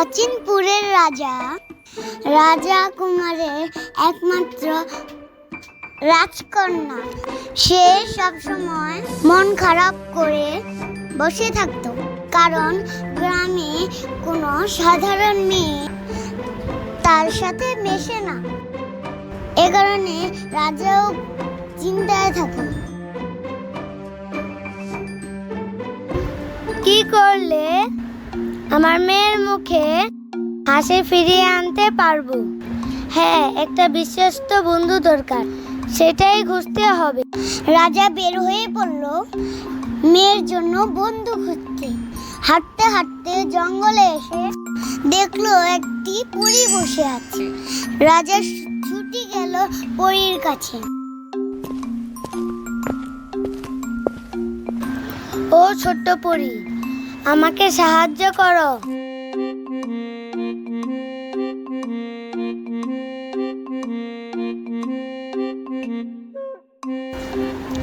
অচিনপুরের রাজা রাজা কুমারের একমাত্র রাজকন্যা। সে সবসময় মন খারাপ করে বসে থাকতো, কারণ গ্রামে কোনো সাধারণ মেয়ে তার সাথে মেশে না। এ কারণে রাজাও চিন্তায় থাকে কি করলে আমার মেয়ের মুখে হাসি ফিরিয়ে আনতে পারব। হ্যাঁ একটা বিশ্বস্ত বন্ধু দরকার, সেটাই খুঁজতে হবে। রাজা বের হয়ে পড়ল মেয়ের জন্য বন্ধু খুঁজতে। হাঁটতে হাঁটতে জঙ্গলে এসে দেখল একটি পরী বসে আছে। রাজা ছুটি গেল পরীর কাছে। ও ছোট্ট পরী আমাকে সাহায্য করো।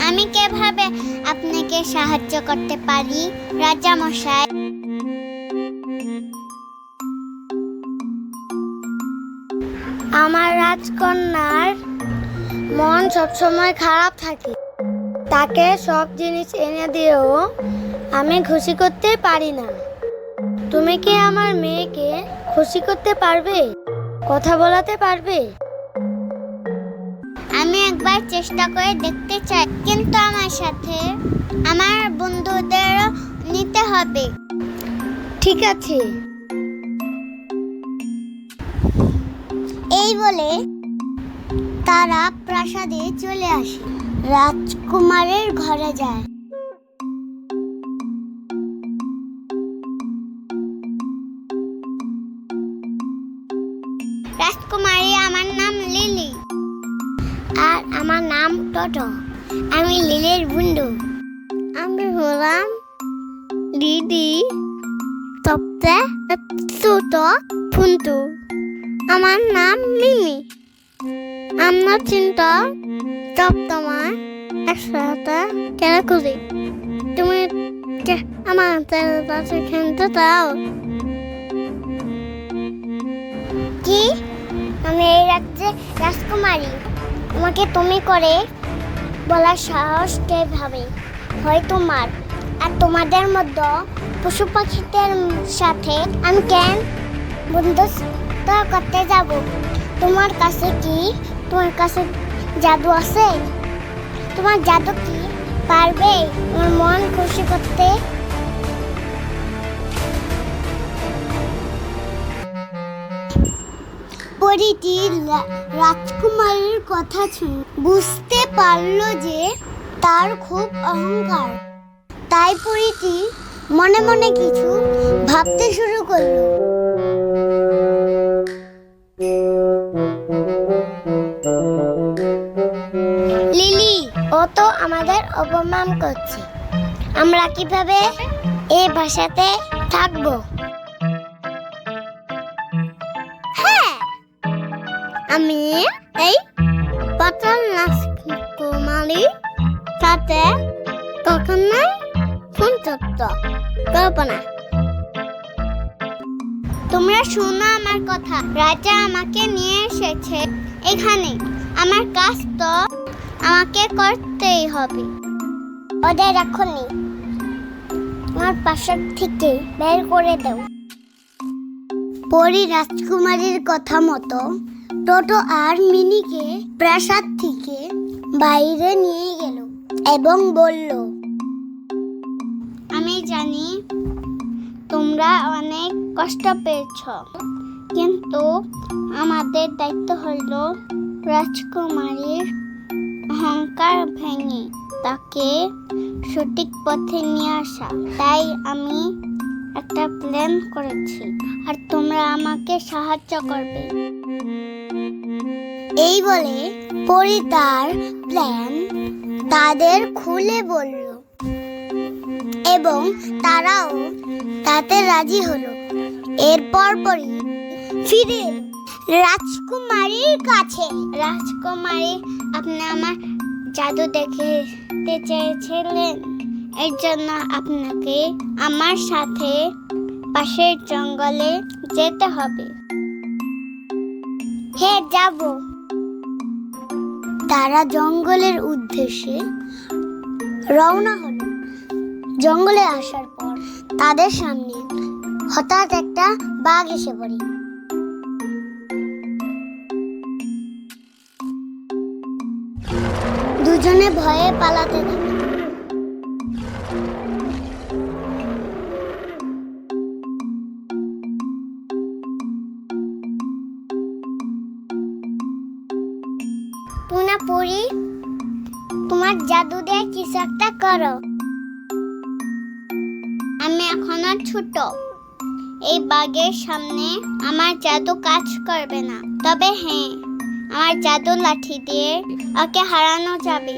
আমি কীভাবে আপনাকে সাহায্য করতে পারি, রাজা মশাই? আমার রাজকন্যার মন সবসময় খারাপ থাকে। তাকে সব জিনিস এনে দিয়েও আমি খুশি করতে পারি না। তুমি কি আমার মেয়েকে খুশি করতে পারবে? কথা বলাতে পারবে? আমি একবার চেষ্টা করে দেখতে চাই কিন্তু আমার সাথে আমার বন্ধুদেরও নিতে হবে। ঠিক আছে। এই বলে তারা প্রাসাদে চলে আসে। রাজকুমারের ঘরে যায়। আমার নাম টটো। আমি লিলির বন্ধু। আমি হলাম দিদি তপ্তে আমার নাম মিমি আমরা চিন্তা সপ্তমায় একসাথে খেলা করি। তুমি আমার কাছে খেলতে কি? আমি এই রাজ্যে রাজকুমারী। তোমাকে তুমি করে বলার সাহস কে ভাবে? হয় তোমার আর তোমাদের মধ্যে পশু পাখিদের সাথে আমি কেন বন্ধুত্ব করতে যাব? তোমার কাছে কি তোমার কাছে জাদু আছে? তোমার জাদু কি পারবে? আমার মন খুশি করতে পরীটি রাজকুমারীর কথা শুনে। বুঝতে পারল যে তার খুব অহংকার। তাই পরীটি মনে মনে কিছু ভাবতে শুরু করল। লিলি, ও তো আমাদের অপমান করছে। আমরা কীভাবে এই ভাষাতে থাকব? আমি এই পটল নাচ কুমারী সাথে ফোন তত্ত্ব করব না তোমরা শোনো আমার কথা। রাজা আমাকে নিয়ে এসেছে। এখানে আমার কাজ তো আমাকে করতেই হবে। ওদের এখনই আমার পাশের থেকে বের করে দাও। পরি রাজকুমারীর কথা মতো টোটো আর মিনিকে প্রাসাদ থেকে বাইরে নিয়ে গেল এবং বলল, আমি জানি তোমরা অনেক কষ্ট পেয়েছ, কিন্তু আমাদের দায়িত্ব হলো রাজকুমারীর অহংকার ভেঙে তাকে সঠিক পথে নিয়ে আসা। তাই আমি একটা প্ল্যান করেছি, আর তোমরা আমাকে সাহায্য করবে। এই বলে পরি তার প্ল্যান তাদের খুলে বলল। এবং তারাও তাতে রাজি হলো। এরপর পরই ফিরে রাজকুমারীর কাছে। রাজকুমারী আপনি আমার জাদু দেখতে চেয়েছিলেন। এর জন্য আপনাকে আমার সাথে পাশের জঙ্গলে যেতে হবে। হে, যাব। তারা জঙ্গলের উদ্দেশ্যে রওনা হলো। জঙ্গলে আসার পর তাদের সামনে হঠাৎ একটা বাঘ এসে পড়ে। দুজনে ভয়ে পালাতে থাকে টুনা পরি তোমার জাদু দিয়ে কিছু একটা করো। আমি এখনও ছোট। এই বাঘের সামনে আমার জাদু কাজ করবে না। তবে হ্যাঁ আমার জাদু লাঠি দিয়ে ওকে হারানো যাবে।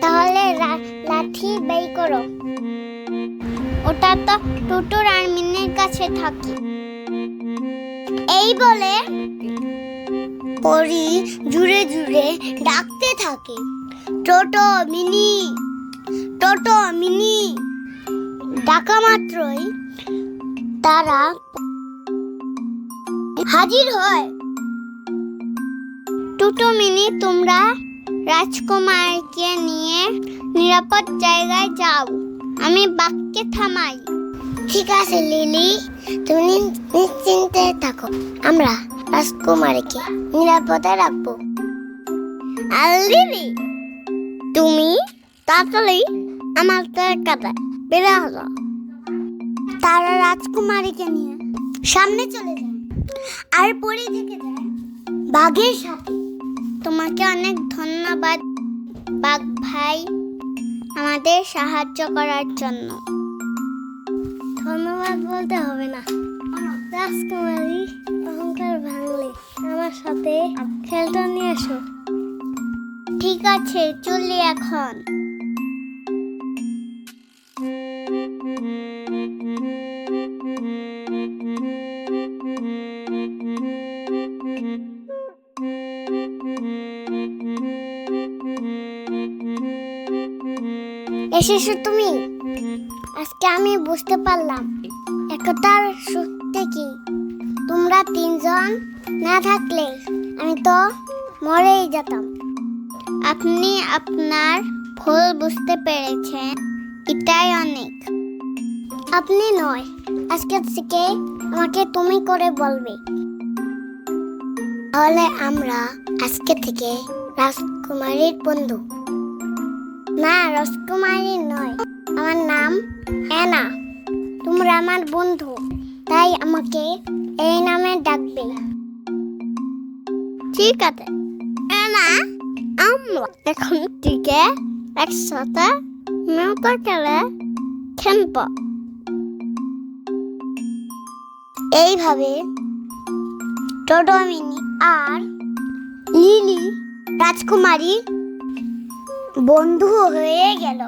তাহলে লাঠি বেই করো। ওটা তো টুটুর আর মিনের কাছে থাকে। এই বলে পরি জুড়ে জুড়ে ডাকতে থাকে। Toto mini toto mini. ডাকা মাত্রই তারা হাজির হয়। টুটো মিনি, তোমরা রাজকুমারকে নিয়ে নিরাপদ জায়গায় যাও, আমি বাঘকে থামাই। ঠিক আছে, লিলি, তুমি নিশ্চিন্তে থাকো, আমরা রাজকুমারীকে নিরাপদে রাখব। আর তুমি তাড়াতাড়ি আমার কাটা বেড়ে আসো তারা রাজকুমারীকে নিয়ে সামনে চলে যায়। আর পরে থেকে যায় বাঘের সাথে। তোমাকে অনেক ধন্যবাদ বাঘ ভাই আমাদের সাহায্য করার জন্য। ধন্যবাদ বলতে হবে না। রাজকুমারী আমার সাথে খেলটা নিয়ে এসো। ঠিক আছে, চলি এখন। এসেছ তুমি? আজকে আমি বুঝতে পারলাম, একতার সত্যি কি? তোমরা তিনজন না থাকলে আমি তো মরেই যেতাম। আপনি আপনার ভুল বুঝতে পেরেছেন, এটাই অনেক। আপনি নয়, আজকে থেকে আমাকে তুমি করে বলবে। তাহলে আমরা আজকে থেকে রাজকুমারীর বন্ধু। না, রাজকুমারী নয়, আমার নাম অ্যানা। তোমরা আমার বন্ধু, তাই আমাকে এই নামে ডাকবে। ঠিক আছে। অ্যানা আমরা এখন থেকে একসাথে নৌকা খেলে খেলব। এইভাবে টোডমিনি আর লিলি রাজকুমারী বন্ধু হয়ে গেল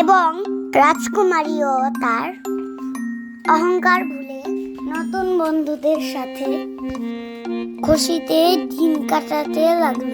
এবং রাজকুমারীও তার অহংকার ভুলে নতুন বন্ধুদের সাথে খুশিতে দিন কাটাতে লাগল।